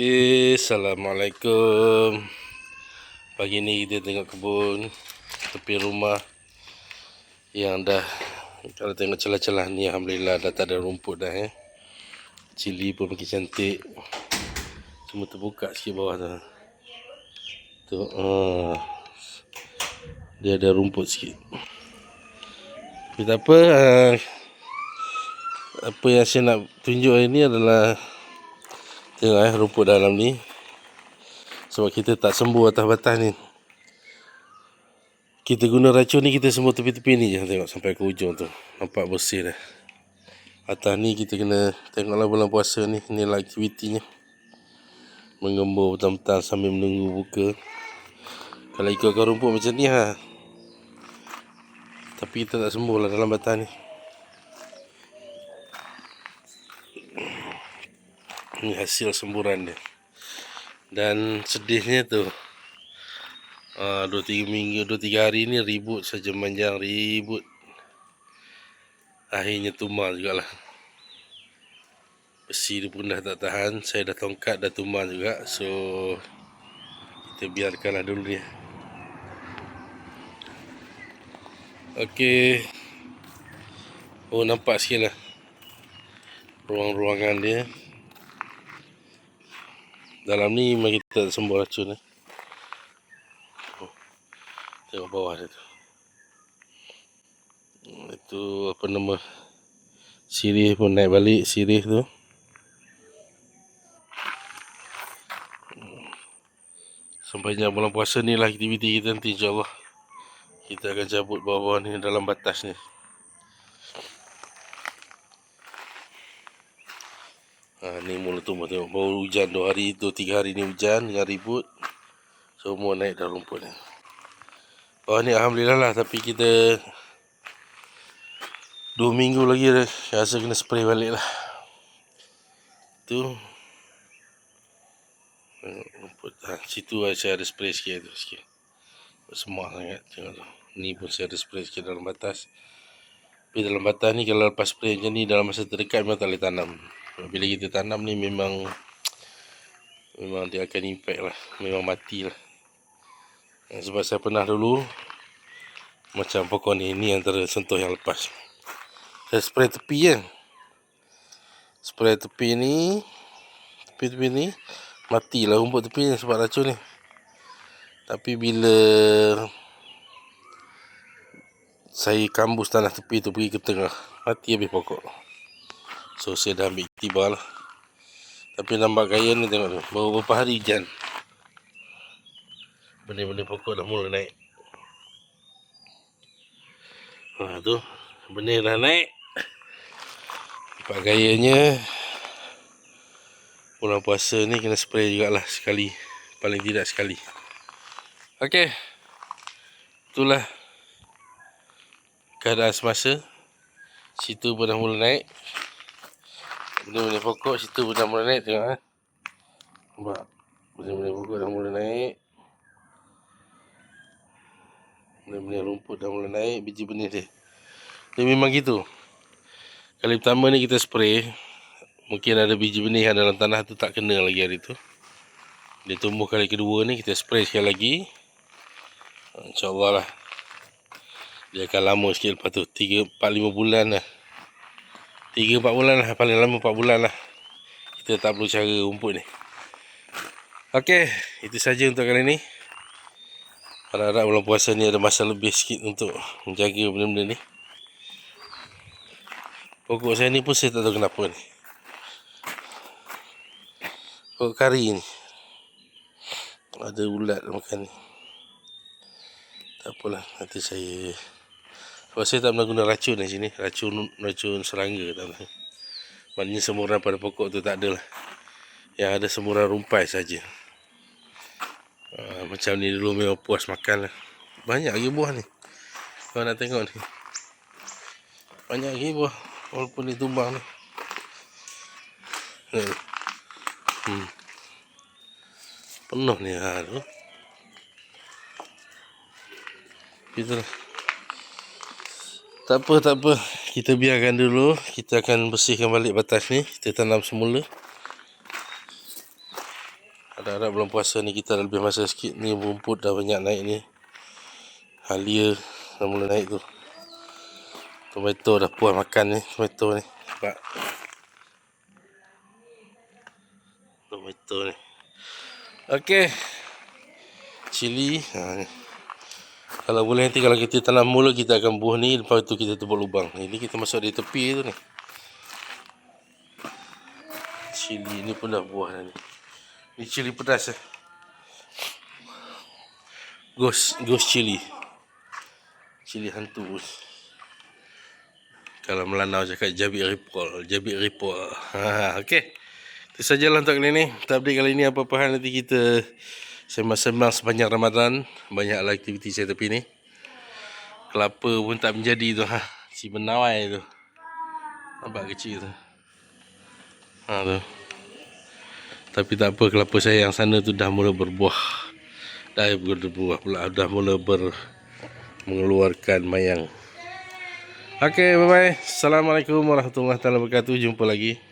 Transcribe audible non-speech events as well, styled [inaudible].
Okey, Assalamualaikum. Pagi ni kita tengok kebun Tepi rumah Yang dah Kalau tengok celah-celah ni Alhamdulillah dah tak ada rumput dah eh. Cili pun makin cantik. Cuma terbuka sikit bawah tu Tu uh, Dia ada rumput sikit. Tapi tak apa uh, Apa yang saya nak tunjuk hari ni adalah Tengok eh rumput dalam ni. Sebab kita tak sembuh atas batas ni. Kita guna racun ni kita sembuh tepi-tepi ni je. Tengok sampai ke ujung tu. Nampak bersih dah. Atas ni kita kena tengoklah bulan puasa ni. Inilah aktivitinya. Mengembur petang-petang sambil menunggu buka. Kalau ikutkan rumput macam ni ha. Tapi kita tak sembuh lah dalam batas ni. Ini hasil semburan dia. Dan sedihnya tu. Uh, dua tiga minggu, dua tiga hari ni ribut saja manjang ribut. Akhirnya tumal jugalah. Besi dia pun dah tak tahan. Saya dah tongkat dah tumal juga. So kita biarkanlah dulu dia. Okey. Oh nampak sikit lah. Ruang-ruangan dia. Dalam ni memang kita sembuh racun eh. Oh, tengok bawah dia tu. Hmm, Itu apa nama sirih pun naik balik sirih tu. Hmm. Sampainya bulan puasa ni lah aktiviti kita nanti insyaAllah. Kita akan cabut bawah-bawah ni dalam batas ni. Ha, ni mula tumbuh tengok baru hujan 2 hari, 2 3 hari ni hujan dengan ribut. Semua naik dah rumput ni. Bawah ni alhamdulillah lah tapi kita 2 minggu lagi dah rasa kena spray balik lah. Tu rumput ha, situ lah saya ada spray sikit tu sikit. Semak sangat tengok tu. Ni pun saya ada spray sikit dalam batas. Tapi dalam batas ni kalau lepas spray macam ni dalam masa terdekat memang tak boleh tanam bila kita tanam ni memang memang dia akan impact lah. Memang mati lah. Sebab saya pernah dulu macam pokok ni ni antara sentuh yang lepas. Saya spray tepi kan spray tepi ni tepi-tepi ni matilah rumput tepi ni sebab racun ni. Tapi bila saya kambus tanah tepi tu pergi ke tengah mati habis pokok So saya dah ambil tiba lah. Tapi nampak kaya ni tengok tu Baru beberapa hari hujan. Benih-benih pokok dah mula naik. Ha tu. Benih dah naik. Nampak gayanya Bulan puasa ni kena spray jugalah sekali. Paling tidak sekali. Okey. Itulah Keadaan semasa. Situ pun dah mula naik Benda-benda pokok situ pun dah mula naik tengok eh. Nampak? Benda-benda pokok dah mula naik. Benda-benda rumput dah mula naik biji benih dia. Dia memang gitu. Kali pertama ni kita spray. Mungkin ada biji benih yang dalam tanah tu tak kena lagi hari tu. Dia tumbuh kali kedua ni kita spray sekali lagi. InsyaAllah lah. Dia akan lama sikit lepas tu. 3, 4, 5 bulan lah. 3-4 bulan lah. Paling lama 4 bulan lah. Kita tak perlu cara rumput ni. Ok itu saja untuk kali ni. Harap-harap bulan puasa ni ada masa lebih sikit untuk menjaga benda-benda ni. Pokok saya ni pun saya tak tahu kenapa ni. Pokok kari ni. Ada ulat makan ni. Tak apalah nanti saya sebab saya tak pernah guna racun di sini. Racun racun serangga tak pernah. Maknanya semuran pada pokok tu tak ada lah. Yang ada semuran rumpai saja. Uh, macam ni dulu memang puas makan lah. Banyak lagi buah ni. Kau nak tengok ni. Banyak lagi buah. Walaupun ni tumbang ni. Hmm. Penuh ni ha tu. Itulah. Tak apa, tak apa. Kita biarkan dulu. Kita akan bersihkan balik batas ni. Kita tanam semula. Ada-ada belum puasa ni kita dah lebih masa sikit ni rumput dah banyak naik ni. Halia dah mula naik tu. Tomato dah puas makan ni, tomato ni. Nampak? Tomato ni. Okey. Cili. Ha, ni. Kalau boleh nanti kalau kita tanam mula kita akan buah ni lepas tu kita tubuh lubang. Ini kita masuk di tepi tu ni. Cili ni pun dah buah dah ni. Ni cili pedas eh. Ghost, ghost cili. Cili hantu. Kalau Melanau cakap jabik ripol, jabik ripol. [laughs] Ha, okey. Itu sajalah untuk kali ni. Kita update kali ni apa-apa nanti kita sembang-sembang sepanjang Ramadan. Banyaklah aktiviti saya tepi ni. Kelapa pun tak menjadi tu. Ha. Si benawai tu. Nampak kecil tu. Ha tu. Tapi tak apa kelapa saya yang sana tu dah mula berbuah. Dah berbuah pula. Dah mula ber mengeluarkan mayang. Okey, bye-bye. Assalamualaikum warahmatullahi wabarakatuh. Jumpa lagi.